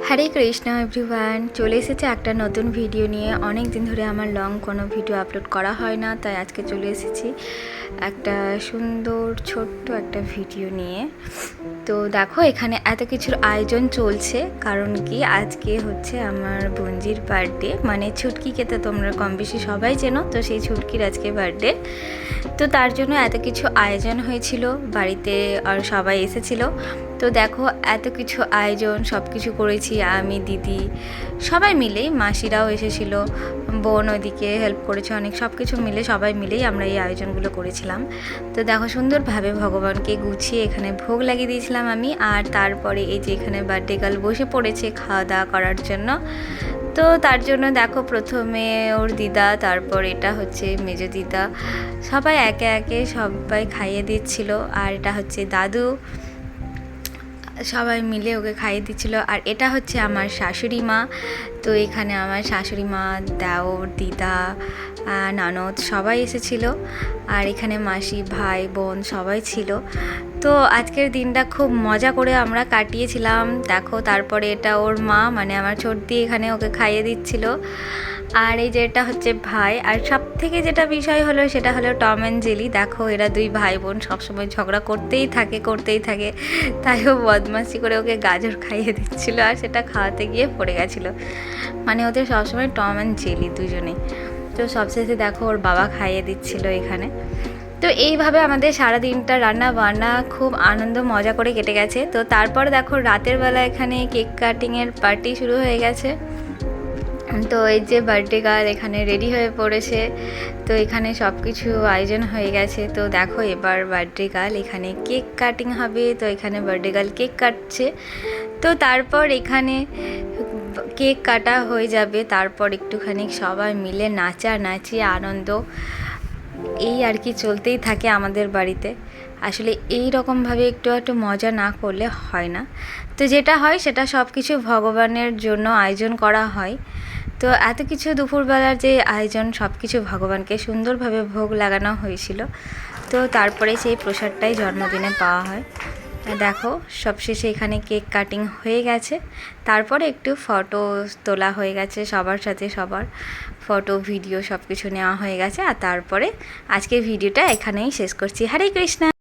হরে Krishna everyone চলে এসেছে একটা নতুন ভিডিও নিয়ে। অনেক দিন ধরে আমার লং কোনো ভিডিও আপলোড করা হয় না, তাই আজকে চলে এসেছি একটা সুন্দর ছোট্ট একটা ভিডিও নিয়ে। তো দেখো, এখানে এত কিছুর আয়োজন চলছে, কারণ কি আজকে হচ্ছে আমার বঞ্জির বার্থডে মানে ছুটকিকে তো তোমরা কম বেশি সবাই চেনো, তো সেই ছুটকির আজকে বার্থডে তো তার জন্য এত কিছু আয়োজন হয়েছিল, বাড়িতে আর সবাই এসেছিল। তো দেখো, এত কিছু আয়োজন সব কিছু করেছি আমি, দিদি, সবাই মিলেই, মাসিরাও এসেছিল, বোন ওইদিকে হেল্প করেছে অনেক সব কিছু মিলে, সবাই মিলেই আমরা এই আয়োজনগুলো করেছিলাম। তো দেখো, সুন্দরভাবে ভগবানকে গুছিয়ে এখানে ভোগ লাগিয়ে দিয়েছিলাম আমি, আর তারপরে এই যে এখানে বার্থডে গার্ল বসে পড়েছে খাওয়া দাওয়া করার জন্য। তো তার জন্য দেখো, প্রথমে ওর দিদা, তারপর এটা হচ্ছে মেজো দিদা, সবাই একে একে সবাই খাইয়ে দিচ্ছিল, আর এটা হচ্ছে দাদু। সবাই মিলে ওকে খাইয়ে দিচ্ছিল। আর এটা হচ্ছে আমার শাশুড়ি মা। তো এখানে আমার শাশুড়ি মা, দেওর, দিদা ননদ সবাই এসেছিল। আর এখানে মাসি, ভাই, বোন সবাই ছিল। তো আজকের দিনটা খুব মজা করে আমরা কাটিয়েছিলাম। দেখো, তারপরে এটা ওর মা মানে আমার ছোটদি এখানে ওকে খাইয়ে দিচ্ছিল। আর এই যেটা হচ্ছে ভাই। আর সব থেকে যেটা বিষয় হলো, সেটা হলো টম অ্যান্ড জেলি। দেখো, এরা দুই ভাই বোন সবসময় ঝগড়া করতেই থাকে করতেই থাকে। তাই ও বদমাসি করে ওকে গাজর খাইয়ে দিচ্ছিল আর সেটা খাওয়াতে গিয়ে পড়ে গেছিল। মানে ওদের সবসময় টম অ্যান্ড জেলি দুজনে তো সবশেষে দেখো ওর বাবা খাইয়ে দিচ্ছিল এখানে। তো এইভাবে আমাদের সারা দিনটা রান্না বান্না খুব আনন্দ, মজা করে কেটে গেছে। তো তারপর দেখো রাতের বেলা এখানে কেক কাটিংয়ের পার্টি শুরু হয়ে গেছে। তো এই যে বার্থডে গার্ল এখানে রেডি হয়ে পড়েছে। তো এখানে সব কিছু আয়োজন হয়ে গেছে। তো দেখো এবার বার্থডে গার্ল এখানে কেক কাটিং হবে। তো এখানে বার্থডে গার্ল কেক কাটছে। তো তারপর এখানে কেক কাটা হয়ে যাবে, তারপর একটুখানি সবাই মিলে নাচা নাচি আনন্দ। এই আর কি চলতেই থাকে আমাদের বাড়িতে। আসলে এই রকমভাবে একটু একটু মজা না করলে হয় না। তো যেটা হয়, সেটা সব কিছু ভগবানের জন্য আয়োজন করা হয়। তো এত কিছু দুপুরবেলার যে আয়োজন সব কিছু ভগবানকে সুন্দরভাবে ভোগ লাগানো হয়েছিল। তো তারপরে সেই প্রসাদটাই জন্মদিনে পাওয়া হয়। দেখো, সবশেষে এখানে কেক কাটিং হয়ে গেছে। তারপরে একটু ফটো তোলা হয়ে গেছে সবার সাথে সবার। ফটো, ভিডিও সব কিছু নেওয়া হয়ে গেছে আর তারপরে আজকের ভিডিওটা এখানেই শেষ করছি। হরে কৃষ্ণা!